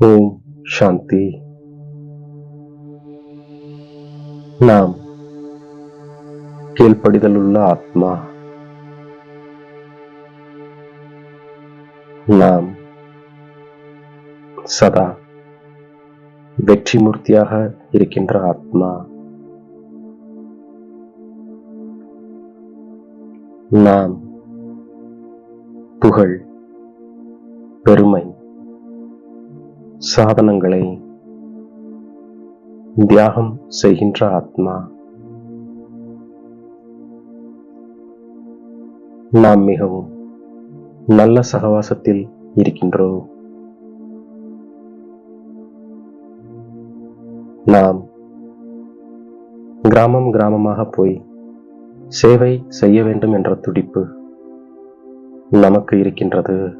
ஓம் சாந்தி நாம் கீழ்ப்படிதலுள்ள ஆத்மா நாம் சதா வெற்றி மூர்த்தியாக இருக்கின்ற ஆத்மா நாம் புகழ் பெருமை சாதனங்களை தியாகம் செய்கின்ற ஆத்மா. நாம் மிகவும் நல்ல சகவாசத்தில் இருக்கின்றோம். நாம் கிராமம் கிராமமாக போய் சேவை செய்ய வேண்டும் என்ற துடிப்பு நமக்கு இருக்கின்றது.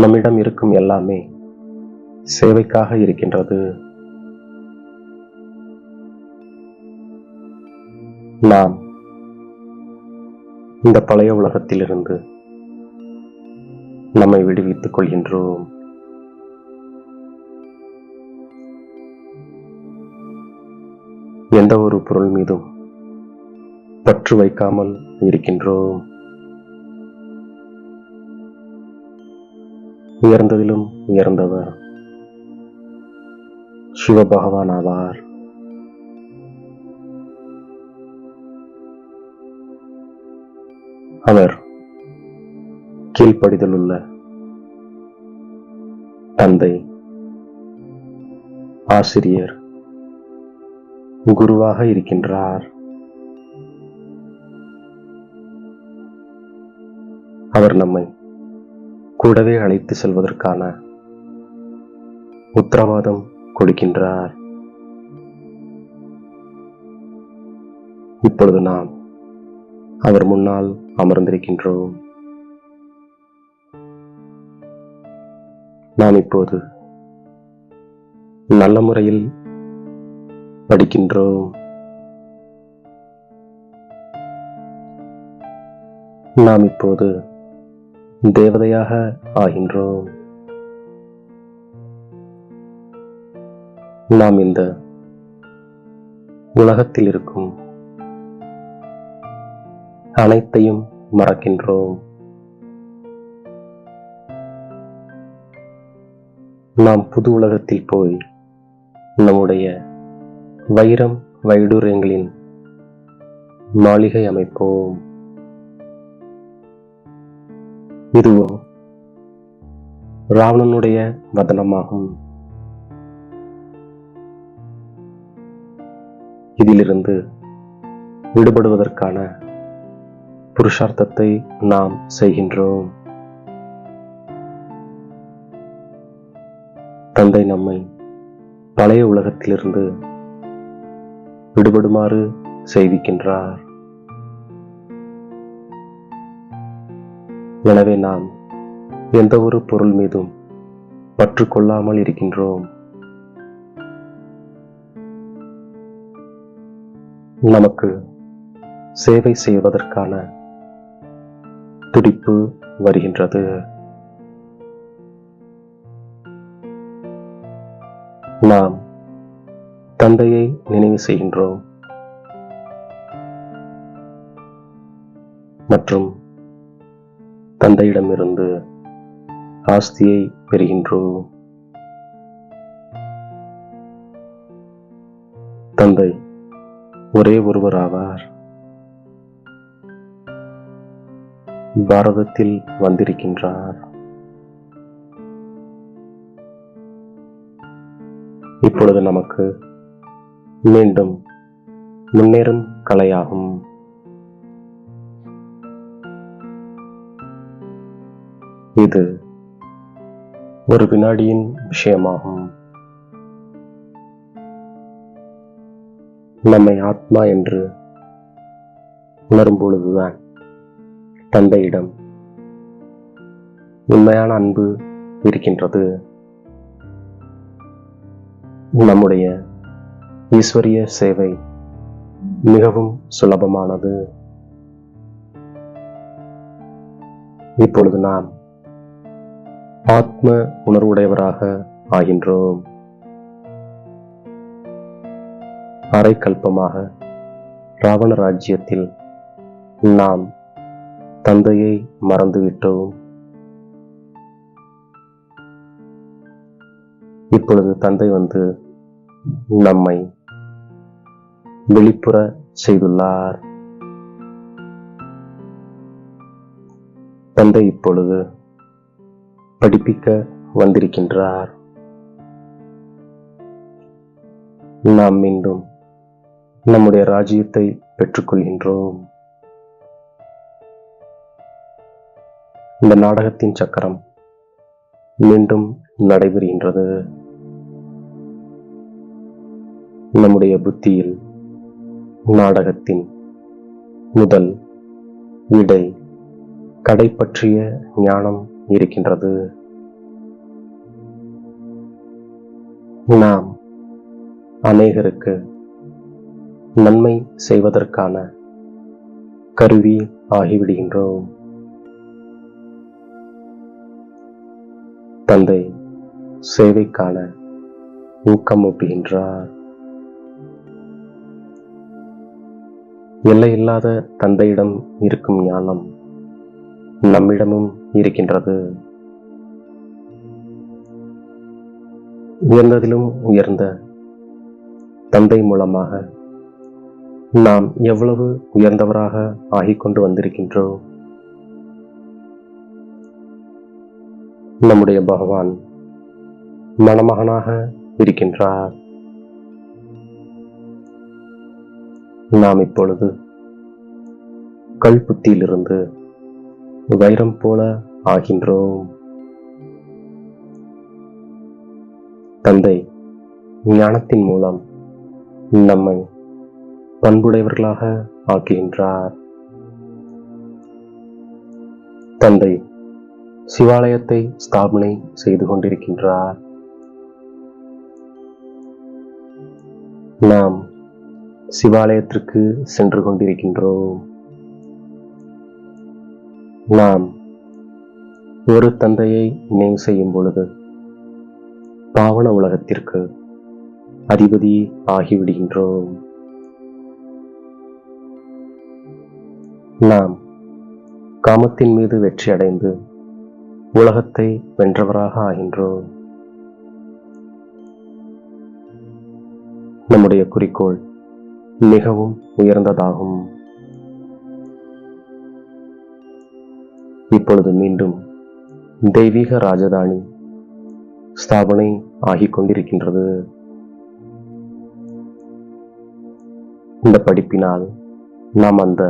நம்மிடம் இருக்கும் எல்லாமே சேவைக்காக இருக்கின்றது. நாம் இந்த பழைய உலகத்திலிருந்து நம்மை விடுவித்துக் கொள்கின்றோம். எந்த ஒரு பொருள் மீதும் பற்று வைக்காமல் இருக்கின்றோம். உயர்ந்ததிலும் உயர்ந்தவர். சிவபகவான் ஆவார் அவர் கீழ்ப்படிதலுள்ள தந்தை ஆசிரியர் குருவாக இருக்கின்றார். அவர் நம்மை கூடவே அழைத்து செல்வதற்கான உத்தரவாதம் கொடுக்கின்றார். இப்பொழுது நாம் அவர் முன்னால் அமர்ந்திருக்கின்றோம். நாம் இப்போது நல்ல முறையில் படிக்கின்றோம். நாம் இப்போது தேவதையாக ஆகின்றோம். நாம் இந்த உலகத்தில் இருக்கும் அனைத்தையும் மறக்கின்றோம். நாம் புது உலகத்தில் போய் நம்முடைய வைரம் வைடூரியங்களின் மாளிகை அமைப்போம். இதுவோ ராவணனுடைய வதனமாகும். இதிலிருந்து விடுபடுவதற்கான புருஷார்த்தத்தை நாம் செய்கின்றோம். தந்தை நம்மை பழைய உலகத்திலிருந்து விடுபடுமாறு செய்விக்கின்றார். எனவே நாம் எந்த ஒரு பொருள் மீதும் பற்று கொள்ளாமல் இருக்கின்றோம். நமக்கு சேவை செய்வதற்கான துடிப்பு வருகின்றது. நாம் தந்தையை நினைவு செய்கின்றோம். மற்றும் தந்தையிடமிருந்து ஆஸ்தியை பெறுகின்றோம் தந்தை ஒரே ஒருவர் ஆவார் பாரதத்தில் வந்திருக்கின்றார். இப்பொழுது நமக்கு மீண்டும் முன்னேறும் கலையாகும். இது ஒரு வினாடியின் விஷயமாகும். நம்மை ஆத்மா என்று உணரும் பொழுதுதான் தந்தையிடம் உண்மையான அன்பு இருக்கின்றது. நம்முடைய ஈஸ்வரிய சேவை மிகவும் சுலபமானது. இப்பொழுது நாம் ஆத்ம உணர்வுடையவராக ஆகின்றோம். அரைக்கல்பமாக ராவண ராஜ்யத்தில் நாம் தந்தையை மறந்துவிட்டோம். இப்பொழுது தந்தை வந்து நம்மை வெளிப்புற செய்துள்ளார். தந்தை இப்பொழுது படிப்பிக்க வந்திருக்கின்றார். நாம் மீண்டும் நம்முடைய ராஜ்யத்தை பெற்றுக்கொள்கின்றோம். இந்த நாடகத்தின் சக்கரம் மீண்டும் நடைபெறுகின்றது. நம்முடைய புத்தியில் நாடகத்தின் முதல் இடை கடை பற்றிய ஞானம் இருக்கின்றது. நாம் அநேகருக்கு நன்மை செய்வதற்கான கருவி ஆகிவிடுகின்றோம். தந்தை சேவைக்கான ஊக்கமூட்டுகின்றார் எல்லையில்லாத தந்தையிடம் இருக்கும் ஞானம் நம்மிடமும் இருக்கின்றது. உயர்ந்ததிலும் உயர்ந்த தந்தை மூலமாக நாம் எவ்வளவு உயர்ந்தவராக ஆகிக்கொண்டு வந்திருக்கின்றோம் நம்முடைய பகவான் மணமகனாக இருக்கின்றார். நாம் இப்பொழுது கல்புத்தியிலிருந்து வைரம் போல ஆகின்றோம். தந்தை ஞானத்தின் மூலம் நம்மை பண்புடையவர்களாக ஆக்குகின்றார். தந்தை சிவாலயத்தை ஸ்தாபனை செய்து கொண்டிருக்கின்றார். நாம் சிவாலயத்திற்கு சென்று கொண்டிருக்கின்றோம். நாம் ஒரு தந்தையை நினைவு செய்யும் பொழுது பாவன உலகத்திற்கு அதிபதி ஆகிவிடுகின்றோம். நாம் காமத்தின் மீது வெற்றி அடைந்து உலகத்தை வென்றவராக ஆகின்றோம். நம்முடைய குறிக்கோள் மிகவும் உயர்ந்ததாகும். இப்பொழுது மீண்டும் தெய்வீக ராஜதானி ஸ்தாபனை ஆகிக் கொண்டிருக்கின்றது இந்த படிப்பினால் நாம் அந்த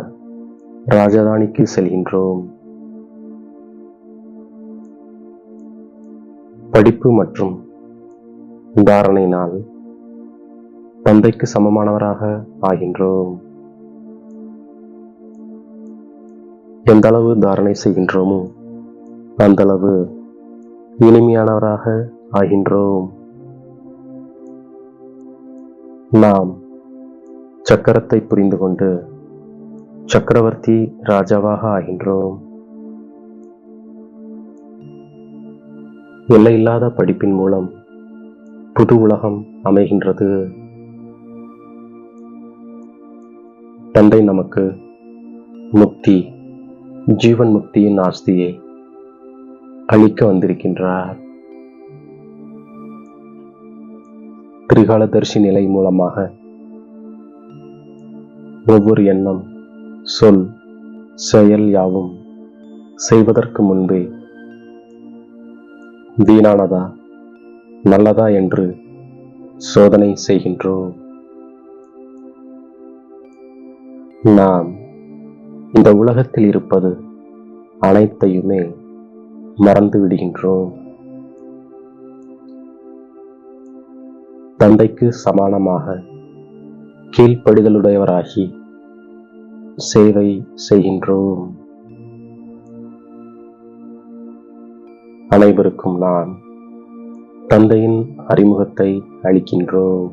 ராஜதானிக்கு செல்கின்றோம். படிப்பு மற்றும் தாரணையினால் தந்தைக்கு சமமானவராக ஆகின்றோம். எந்த அளவு தாரணை செய்கின்றோமோ அந்த அளவு இனிமையானவராக ஆகின்றோம். நாம் சக்கரத்தை புரிந்து கொண்டு சக்கரவர்த்தி ராஜாவாக ஆகின்றோம். எல்லையில்லாத படிப்பின் மூலம் புது உலகம் அமைகின்றது. தந்தை நமக்கு முக்தி ஜீவன் முக்தியின் ஆஸ்தியை அழிக்க வந்திருக்கின்றார். திரிகாலதர்ஷி நிலை மூலமாக ஒவ்வொரு எண்ணம் சொல் செயல் யாவும் செய்வதற்கு முன்பே வீணானதா நல்லதா என்று சோதனை செய்கின்றோம். நாம் இந்த உலகத்தில் இருப்பது அனைத்தையுமே மறந்து விடுகின்றோம். தந்தைக்கு சமானமாக கீழ்ப்படிதலுடையவராகி சேவை செய்கின்றோம். அனைவருக்கும் நான் தந்தையின் அறிமுகத்தை அளிக்கின்றோம்.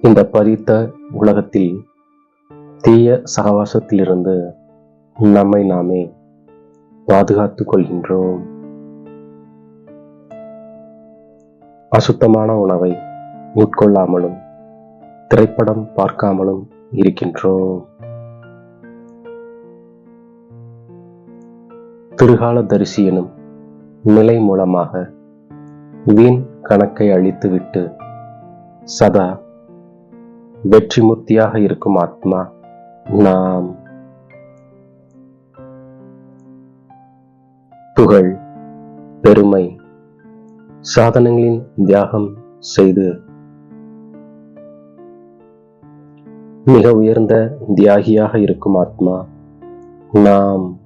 இந்த பரித்த உலகத்தில் தீய சகவாசத்திலிருந்து நம்மை நாமே பாதுகாத்துக் கொள்கின்றோம். அசுத்தமான உணவை உட்கொள்ளாமலும் திரைப்படம் பார்க்காமலும் இருக்கின்றோம். திருகால தரிசி எனும் நிலை மூலமாக வீண் கணக்கை அழித்துவிட்டு சதா வெற்றிமூர்த்தியாக இருக்கும் ஆத்மா நாம். புகழ் பெருமை சாதனங்களின் தியாகம் செய்து மிக உயர்ந்த தியாகியாக இருக்கும் ஆத்மா நாம்.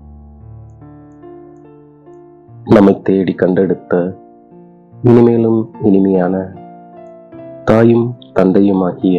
நம்மை தேடி கண்டெடுத்த இனிமேலும் இனிமையான தாயும் தந்தையுமாகிய